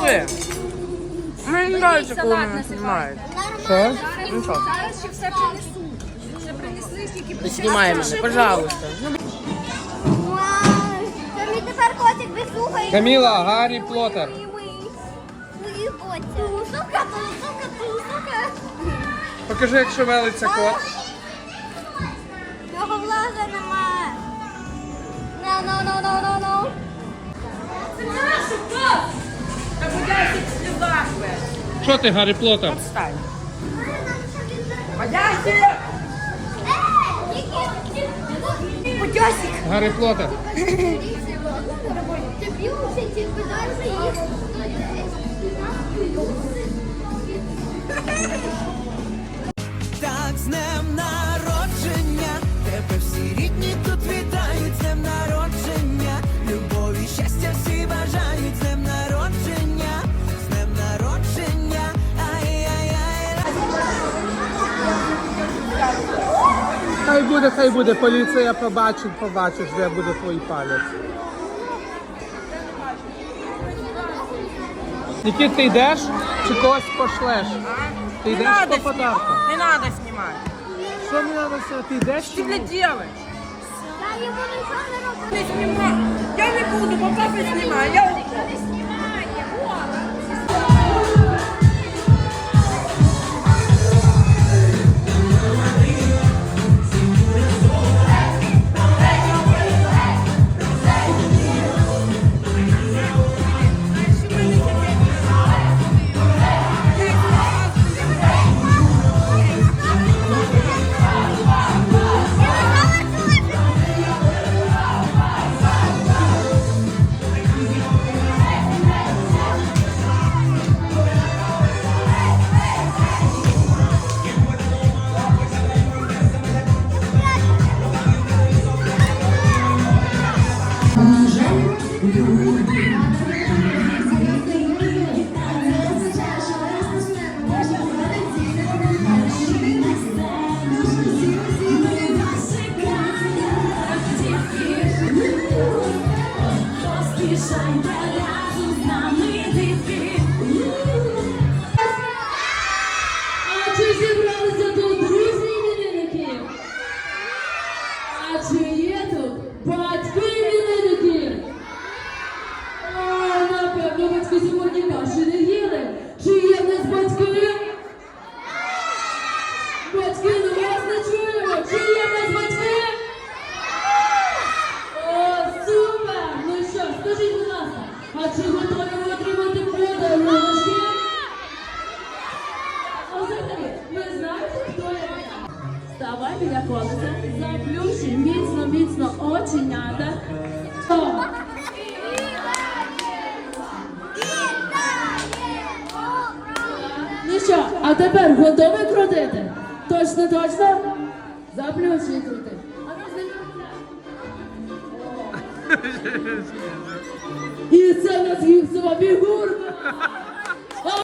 Ви. Мені не нравится, коли мене знімають. Що? Ну що, Зараз ще все принесуть. Вже принесли, тільки знімай мене, пожалуйста. Це мій тепер котик. Каміла, Гаррі. Покажи, як шевелиться кот. No, no, no, no, no, no. Що ти, Гаррі Поттер? Стань. Подясик. Гаррі Поттер. Тобі вже ті подарунки їх. Хай буде, хай буде. Поліція побачить, побачиш, де буде твій палець. Нікіт, ти йдеш чи когось пошлеш? Ти Не йдеш надо по подарку? Не надо знімати. Що мені треба все? Ти йдеш ти ні? робиш? Я не не буду, бо папа знімає. Я А Thank you. А чи готові отримати подарунки? А біля колеса, заплющи міцно, міцно оченята. О, Ну що, а тепер готові крутити? Точно, точно? Заплющи і крути. І це нас гіпсова фігурка.